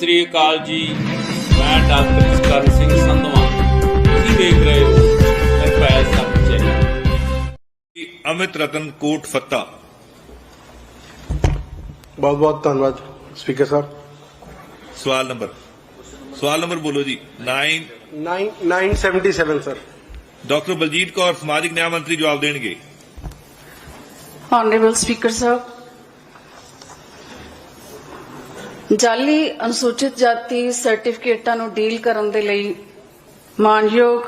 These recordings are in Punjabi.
ਸ੍ਰੀ ਅਕਾਲ ਜੀ। ਮੈਂ ਡਾਕਟਰ ਕਰਨ ਸਿੰਘ ਸੰਧਵਾ। ਤੁਸੀਂ ਦੇਖ ਰਹੇ ਹੋ F S subject Amit Ratan Kot Fatta. ਬਹੁਤ ਬਹੁਤ ਧੰਨਵਾਦ ਸਪੀਕਰ ਸਾਹਿਬ। ਸਵਾਲ ਨੰਬਰ। ਸਵਾਲ ਨੰਬਰ ਬੋਲੋ ਜੀ। 9 9 977 ਸਰ। ਡਾਕਟਰ ਬਲਜੀਤ ਕੌਰ ਸਮਾਜਿਕ ਨਿਆਂ ਮੰਤਰੀ ਜਵਾਬ ਦੇਣਗੇ। Honorable Speaker Sahab, ਜਾਲੀ ਅਨੁਸੂਚਿਤ ਜਾਤੀ ਸਰਟੀਫਿਕੇਟਾਂ ਨੂੰ ਡੀਲ ਕਰਨ ਦੇ ਲਈ ਮਾਨਯੋਗ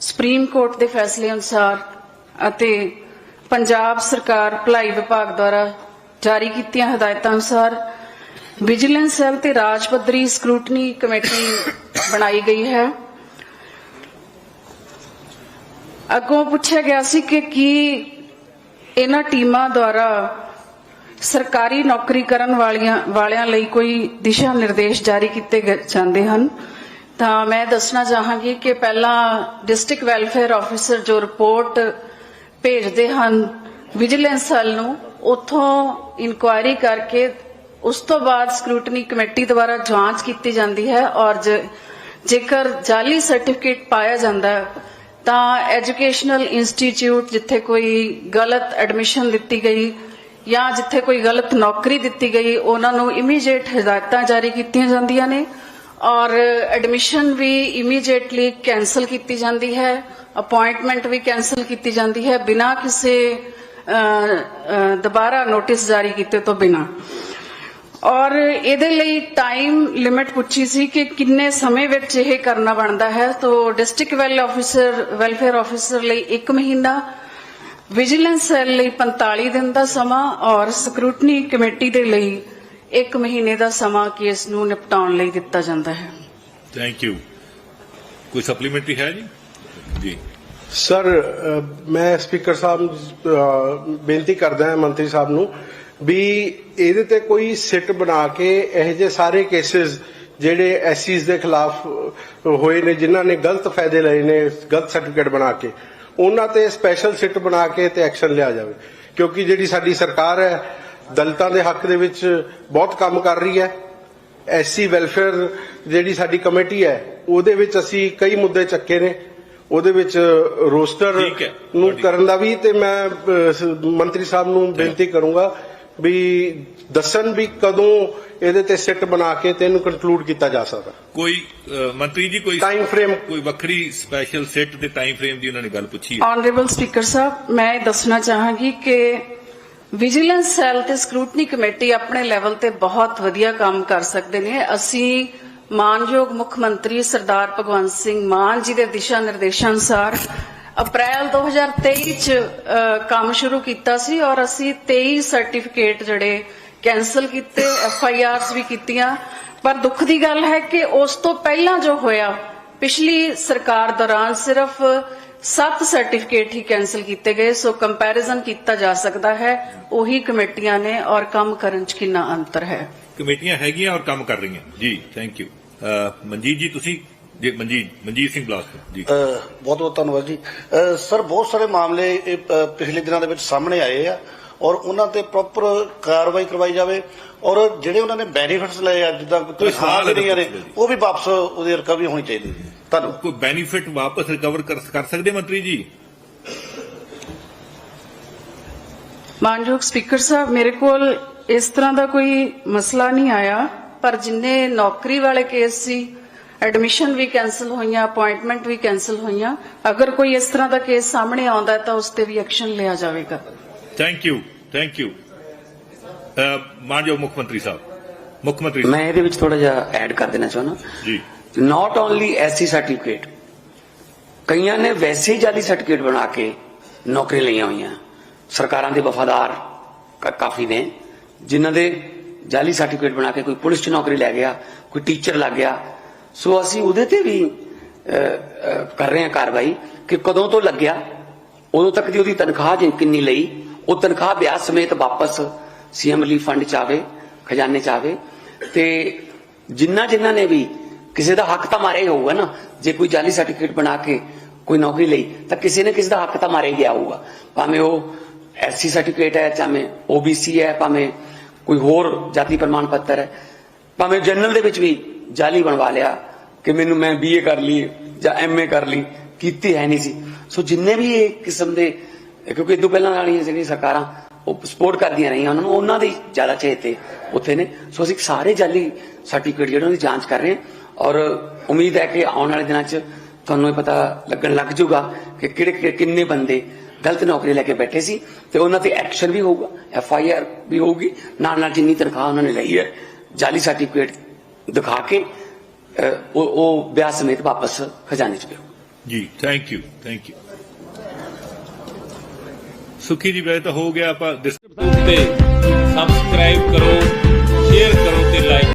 ਸੁਪਰੀਮ ਕੋਰਟ ਦੇ ਫੈਸਲੇ ਅਨੁਸਾਰ ਅਤੇ ਪੰਜਾਬ ਸਰਕਾਰ ਭਲਾਈ ਵਿਭਾਗ ਦੁਆਰਾ ਜਾਰੀ ਕੀਤੀਆਂ ਹਦਾਇਤਾਂ ਅਨੁਸਾਰ ਵਿਜੀਲੈਂਸ ਸੈੱਲ ਤੇ ਰਾਜ ਪੱਧਰੀ ਸਕਰੂਟਨੀ ਕਮੇਟੀ ਬਣਾਈ ਗਈ ਹੈ। ਅੱਗੋਂ ਪੁੱਛਿਆ ਗਿਆ ਸੀ ਕਿ ਕੀ ਇਹਨਾਂ ਟੀਮਾਂ ਦੁਆਰਾ ਸਰਕਾਰੀ ਨੌਕਰੀ ਕਰਨ ਵਾਲੀਆਂ, ਵਾਲਿਆਂ ਲਈ ਕੋਈ ਦਿਸ਼ਾ ਨਿਰਦੇਸ਼ ਜਾਰੀ ਕੀਤੇ ਜਾਂਦੇ ਹਨ। ਤਾਂ ਮੈਂ ਦੱਸਣਾ ਚਾਹਾਂਗੀ ਕਿ ਪਹਿਲਾਂ ਡਿਸਟ੍ਰਿਕਟ ਵੈਲਫੇਅਰ ਆਫੀਸਰ ਜੋ ਰਿਪੋਰਟ ਭੇਜਦੇ ਹਨ, ਵਿਜੀਲੈਂਸ ਸੈੱਲ ਨੂੰ, ਉਥੋਂ ਇਨਕੁਆਇਰੀ ਕਰਕੇ ਉਸ ਤੋਂ ਬਾਅਦ ਸਕਰੂਟਨੀ ਕਮੇਟੀ ਦੁਆਰਾ ਜਾਂਚ ਕੀਤੀ ਜਾਂਦੀ ਹੈ ਔਰ ਜ- ਜੇਕਰ ਜਾਲੀ ਸਰਟੀਫਿਕੇਟ ਪਾਇਆ ਜਾਂਦਾ ਹੈ, ਤਾਂ ਐਜੂਕੇਸ਼ਨਲ ਇੰਸਟੀਚਿਊਟ ਜਿੱਥੇ ਕੋਈ ਗਲਤ ਐਡਮਿਸ਼ਨ ਦਿੱਤੀ ਗਈ ਜਾਂ ਜਿੱਥੇ ਕੋਈ ਗਲਤ ਨੌਕਰੀ ਦਿੱਤੀ ਗਈ, ਉਹਨਾਂ ਨੂੰ ਇਮੀਡੀਏਟ ਹਦਾਇਤਾਂ ਜਾਰੀ ਕੀਤੀਆਂ ਜਾਂਦੀਆਂ ਨੇ ਔਰ ਐਡਮਿਸ਼ਨ ਵੀ ਇਮੀਡੀਏਟਲੀ ਕੈਨਸਲ ਕੀਤੀ ਜਾਂਦੀ ਹੈ ਅਪਾਇੰਟਮੈਂਟ ਵੀ ਕੈਨਸਲ ਕੀਤੀ ਜਾਂਦੀ ਹੈ ਬਿਨਾਂ ਕਿਸੇ ਦੁਬਾਰਾ ਨੋਟਿਸ ਜਾਰੀ ਕੀਤੇ ਤੋਂ ਬਿਨਾਂ। ਔਰ ਇਹਦੇ ਲਈ ਟਾਈਮ ਲਿਮਿਟ ਪੁੱਛੀ ਸੀ ਕਿ ਕਿੰਨੇ ਸਮੇਂ ਵਿੱਚ ਇਹ ਕਰਨਾ ਬਣਦਾ ਹੈ, ਤੋਂ district well officer welfare officer ਲਈ 1 ਮਹੀਨਾ ਵਿਜੀਲੈਂਸ ਸੈੱਲ ਲਈ 45 ਦਿਨ ਦਾ ਸਮਾਂ ਔਰ ਸਕਰੂਟਨੀ ਕਮੇਟੀ ਦੇ ਲਈ 1 ਮਹੀਨੇ ਦਾ ਸਮਾਂ ਕੇਸ ਨੂੰ ਨਿਪਟਾਉਣ ਲਈ ਦਿੱਤਾ ਜਾਂਦਾ ਹੈ। ਥੈਂਕ ਯੂ ਕੋਈ ਸਪਲੀਮੈਂਟਰੀ ਹੈ ਜੀ? ਜੀ। ਸਰ ਮੈਂ ਸਪੀਕਰ ਸਾਹਿਬ ਨੂੰ, ਬੇਨਤੀ ਕਰਦਾ ਹਾਂ ਮੰਤਰੀ ਸਾਹਿਬ ਨੂੰ ਵੀ ਇਹਦੇ ਤੇ ਕੋਈ ਸਿੱਟ ਬਣਾ ਕੇ ਇਹ ਜਿਹੇ ਸਾਰੇ ਕੇਸਿਸ ਜਿਹੜੇ ਐਸਸੀਜ਼ ਦੇ ਖਿਲਾਫ ਹੋਏ ਨੇ ਜਿਨ੍ਹਾਂ ਨੇ ਗਲਤ ਫਾਇਦੇ ਲਏ ਨੇ ਗਲਤ ਸਰਟੀਫਿਕੇਟ ਬਣਾ ਕੇ ਉਹਨਾਂ ਤੇ ਸਪੈਸ਼ਲ ਸਿੱਟ ਬਣਾ ਕੇ ਤੇ ਐਕਸ਼ਨ ਲਿਆ ਜਾਵੇ। ਕਿਉਂਕਿ ਜਿਹੜੀ ਸਾਡੀ ਸਰਕਾਰ ਹੈ ਦਲਿਤਾਂ ਦੇ ਹੱਕ ਦੇ ਵਿੱਚ ਬਹੁਤ ਕੰਮ ਕਰ ਰਹੀ ਹੈ। ਐਸਸੀ ਵੈਲਫੇਅਰ ਜਿਹੜੀ ਸਾਡੀ ਕਮੇਟੀ ਹੈ ਉਹਦੇ ਵਿੱਚ ਅਸੀਂ ਕਈ ਮੁੱਦੇ ਚੱਕੇ ਨੇ। ਉਹਦੇ ਵਿੱਚ ਰੋਸਟਰ ਨੂੰ ਕਰਨ ਦਾ ਵੀ ਤੇ ਮੈਂ ਮੰਤਰੀ ਸਾਹਿਬ ਨੂੰ ਬੇਨਤੀ ਕਰੂੰਗਾ ਵੀ ਦੱਸਣ ਵੀ ਕਦੋਂ ਇਹਦੇ ਤੇ ਸਿੱਟ ਬਣਾ ਕੇ ਤੇ ਇਹਨੂੰ ਕੰਕਲੂਡ ਕੀਤਾ ਜਾ ਸਕਦਾ। ਕੋਈ ਮੰਤਰੀ ਜੀ ਕੋਈ Time frame- ਕੋਈ ਵੱਖਰੀ ਸਪੈਸ਼ਲ ਸੈੱਟ ਤੇ ਟਾਈਮ ਫਰੇਮ ਦੀ ਉਹਨਾਂ ਨੇ ਗੱਲ ਪੁੱਛੀ ਹੈ? ਆਨਰੇਬਲ ਸਪੀਕਰ ਸਾਹਿਬ ਮੈਂ ਇਹ ਦੱਸਣਾ ਚਾਹਾਂਗੀ ਕਿ ਵਿਜੀਲੈਂਸ ਸੈੱਲ ਤੇ ਸਕਰੂਟਨੀ ਕਮੇਟੀ ਆਪਣੇ ਲੈਵਲ ਤੇ ਬਹੁਤ ਵਧੀਆ ਕੰਮ ਕਰ ਸਕਦੇ ਨੇ। ਅਸੀਂ ਮਾਨਯੋਗ ਮੁੱਖ ਮੰਤਰੀ ਸਰਦਾਰ ਭਗਵੰਤ ਸਿੰਘ ਮਾਨ ਜੀ ਦੇ ਦਿਸ਼ਾ ਨਿਰਦੇਸ਼ਾਂ ਅਨੁਸਾਰ ਅਪ੍ਰੈਲ 2023 ਚ ਕੰਮ ਸ਼ੁਰੂ ਕੀਤਾ ਸੀ ਔਰ ਅਸੀਂ 23 ਸਰਟੀਫਿਕੇਟ ਜਿਹੜੇ ਕੈਨਸਲ ਕੀਤੇ, ਐਫ ਆਈ ਆਰਸ ਵੀ ਕੀਤੀਆਂ। ਪਰ ਦੁੱਖ ਦੀ ਗੱਲ ਹੈ ਕਿ ਉਸ ਤੋਂ ਪਹਿਲਾਂ ਜੋ ਹੋਇਆ, ਪਿਛਲੀ ਸਰਕਾਰ ਦੌਰਾਨ ਸਿਰਫ 7 ਸਰਟੀਫਿਕੇਟ ਹੀ ਕੈਨਸਲ ਕੀਤੇ ਗਏ, ਸੋ ਕੰਪੈਰੀਜ਼ਨ ਕੀਤਾ ਜਾ ਸਕਦਾ ਹੈ, ਉਹੀ ਕਮੇਟੀਆਂ ਨੇ ਔਰ ਕੰਮ ਕਰਨ ਚ ਕਿੰਨਾ ਅੰਤਰ ਹੈ। ਕਮੇਟੀਆਂ ਹੈਗੀਆਂ ਔਰ ਕੰਮ ਕਰ ਰਹੀਆਂ। ਜੀ ਥੈਂਕ ਯੂ ਮਨਜੀਤ ਜੀ, ਤੁਸੀਂ ਜੀ ਮਨਜੀਤ ਮਨਜੀਤ ਸਿੰਘ ਬਲਾਸਪੁਰ ਜੀ। ਬਹੁਤ ਬਹੁਤ ਧੰਨਵਾਦ ਜੀ। ਸਰ ਬਹੁਤ ਸਾਰੇ ਮਾਮਲੇ ਇਹ, ਅ, ਪਿਛਲੇ ਦਿਨਾਂ ਦੇ ਵਿੱਚ ਸਾਹਮਣੇ ਆਏ ਆ ਔਰ ਉਹਨਾਂ ਤੇ ਪ੍ਰੋਪਰ ਕਾਰਵਾਈ ਕਰਵਾਈ ਜਾਵੇ ਔਰ ਜਿਹੜੇ ਉਹਨਾਂ ਨੇ ਬੈਨੀਫਿਟਸ ਲਏ ਆ ਜਿੱਦਾਂ ਕੋਈ ਸਵਾਲ ਹੈ ਜਿਹੜੀਆਂ ਨੇ ਤਾਂ ਪੁੱਛ ਲਓ ਜੀ। ਉਹ ਵੀ ਵਾਪਸ ਉਹਦੀ ਰਿਕਵਰੀ ਹੋਣੀ ਚਾਹੀਦੀ ਹੈ ਧੰਨਵਾਦ। ਕੋਈ ਬੈਨੀਫਿਟ ਵਾਪਸ ਰਿਕਵਰ ਕਰ ਕਰ ਸਕਦੇ ਮੰਤਰੀ ਜੀ? ਮਾਨਯੋਗ ਸਪੀਕਰ ਸਾਹਿਬ ਮੇਰੇ ਕੋਲ ਇਸ ਤਰ੍ਹਾਂ ਦਾ ਕੋਈ ਮਸਲਾ ਨਹੀਂ ਆਇਆ ਪਰ ਜਿੰਨੇ ਨੌਕਰੀ ਵਾਲੇ ਕੇਸ ਸੀ ਐਡਮਿਸ਼ਨ ਵੀ ਕੈਨਸਲ ਹੋਈਆਂ ਅਪਾਇੰਟਮੈਂਟ ਵੀ ਕੈਨਸਲ ਹੋਈਆਂ। ਅਗਰ ਕੋਈ ਇਸ ਤਰ੍ਹਾਂ ਦਾ ਕੇਸ ਸਾਹਮਣੇ ਆਉਂਦਾ ਹੈ ਤਾਂ ਉਸ ਤੇ ਵੀ ਐਕਸ਼ਨ ਲਿਆ ਜਾਵੇਗਾ। ਥੈਂਕ ਯੂ ਥੈਂਕ ਯੂ ਮਾਨਯੋਗ ਮੁੱਖ ਮੰਤਰੀ ਸਾਹਿਬ ਮੁੱਖ ਮੰਤਰੀ ਮੈਂ ਇਹਦੇ ਵਿੱਚ ਥੋੜਾ ਜਿਹਾ ਐਡ ਕਰ ਦੇਣਾ ਚਾਹੁੰਦਾ। ਜੀ। ਨਾਟ ਓਨਲੀ ਐਸਸੀ ਸਰਟੀਫਿਕੇਟ ਕਈਆਂ ਨੇ ਵੈਸੇ ਹੀ ਜਾਲੀ ਸਰਟੀਫਿਕੇਟ ਬਣਾ ਕੇ ਨੌਕਰੀ ਲਈਆਂ ਹੋਈਆਂ। ਸਰਕਾਰਾਂ ਦੇ ਵਫਾਦਾਰ ਕਾਫੀ ਨੇ ਜਿਨ੍ਹਾਂ ਦੇ ਜਾਲੀ ਸਰਟੀਫਿਕੇਟ ਬਣਾ ਕੇ ਕੋਈ ਪੁਲਿਸ 'ਚ ਨੌਕਰੀ ਲੈ ਗਿਆ ਕੋਈ ਟੀਚਰ ਲੱਗ ਗਿਆ ਸੋ ਅਸੀਂ ਉਹਦੇ ਤੇ ਵੀ ਕਰ ਰਹੇ ਹਾਂ ਕਾਰਵਾਈ ਕਿ ਕਦੋਂ ਤੋਂ ਲੱਗਿਆ, ਉਦੋਂ ਤੱਕ ਦੀ ਉਹਦੀ ਤਨਖਾਹ ਜਿ- ਕਿੰਨੀ ਲਈ, ਉਹ ਤਨਖਾਹ ਵਿਆਜ ਸਮੇਤ ਵਾਪਸ ਸੀਐਮ ਰਿਲੀਫ ਫੰਡ ਚ ਆਵੇ, ਖਜ਼ਾਨੇ ਚ ਆਵੇ, ਤੇ ਜਿੰਨਾ ਜਿਨ੍ਹਾਂ ਨੇ ਵੀ ਕਿਸੇ ਦਾ ਹੱਕ ਤਾਂ ਮਾਰਿਆ ਹੀ ਹੋਊਗਾ ਨਾ, ਜੇ ਕੋਈ ਜਾਲੀ ਸਰਟੀਫਿਕੇਟ ਬਣਾ ਕੇ ਕੋਈ ਨੌਕਰੀ ਲਈ, ਤਾਂ ਕਿਸੇ ਨੇ ਕਿਸੇ ਦਾ ਹੱਕ ਤਾਂ ਮਾਰਿਆ ਗਿਆ ਹੋਊਗਾ। ਭਾਵੇਂ ਉਹ ਐਸਸੀ ਸਰਟੀਫਿਕੇਟ ਹੈ ਚਾਹੇ ਓਬੀਸੀ ਹੈ, ਭਾਵੇਂ ਕੋਈ ਹੋਰ ਜਾਤੀ ਪ੍ਰਮਾਣ ਪੱਤਰ ਹੈ, ਭਾਵੇਂ ਜਨਰਲ ਦੇ ਵਿੱਚ ਵੀ ਜਾਲੀ ਬਣਵਾ ਲਿਆ ਕਿ ਮੈਨੂੰ ਮੈਂ ਬੀਏ ਕਰ ਲਈ ਜਾਂ ਐਮਏ ਕਰ ਲਈ, ਕੀਤੀ ਹੈ ਨਹੀਂ ਸੀ। ਸੋ ਜਿੰਨੇ ਵੀ ਇਹ ਕਿਸਮ ਦੇ, ਕਿਉਂਕਿ ਇਦੋਂ ਪਹਿਲਾਂ ਵਾਲੀਆਂ ਜਿਹੜੀਆਂ ਸਰਕਾਰਾਂ, ਉਹ ਸਪੋਰਟ ਕਰਦੀਆਂ ਰਹੀਆਂ, ਉਹਨਾਂ ਨੂੰ ਉਹਨਾਂ ਦੇ ਜ਼ਿਆਦਾ ਚੇਤੇ ਉੱਥੇ ਨੇ। ਸੋ ਅਸੀਂ ਸਾਰੇ ਜਾਲੀ ਸਰਟੀਫਿਕੇਟ ਜਿਹੜਾ ਦੀ ਜਾਂਚ ਕਰ ਰਹੇ ਹਾਂ ਔਰ ਉਮੀਦ ਹੈ ਕਿ ਆਉਣ ਵਾਲੇ ਦਿਨਾਂ 'ਚ ਤੁਹਾਨੂੰ ਇਹ ਪਤਾ ਲੱਗਣ ਲੱਗ ਜਾਊਗਾ ਕਿ ਕਿਹੜੇ ਕਿਹੜੇ ਕਿੰਨੇ ਬੰਦੇ ਗਲਤ ਨੌਕਰੀ ਲੈ ਕੇ ਬੈਠੇ ਸੀ ਤੇ ਉਹਨਾਂ ਤੇ ਐਕਸ਼ਨ ਵੀ ਹੋਊਗਾ ਐਫ ਆਈ ਆਰ ਵੀ ਹੋਊਗੀ। ਨਾਲ ਨਾਲ ਜਿੰਨੀ ਤਨਖਾਹ ਉਹਨਾਂ ਨੇ ਲਈ ਹੈ, ਜਾਲੀ ਸਰਟੀਫਿਕੇਟ ਦਿਖਾ ਕੇ ਉਹ ਉਹ ਵਿਆਹ ਸਮੇਤ ਵਾਪਸ ਖਜ਼ਾਨੇ 'ਚ ਪਿਓ ਜੀ ਥੈਂਕ ਯੂ ਥੈਂਕ ਯੂ ਸੁਖੀ ਜੀ, ਵੈਸੇ ਤਾਂ ਹੋ ਗਿਆ ਆਪਾਂ ਤੇ ਸਬਸਕ੍ਰਾਈਬ ਕਰੋ ਸ਼ੇਅਰ ਕਰੋ।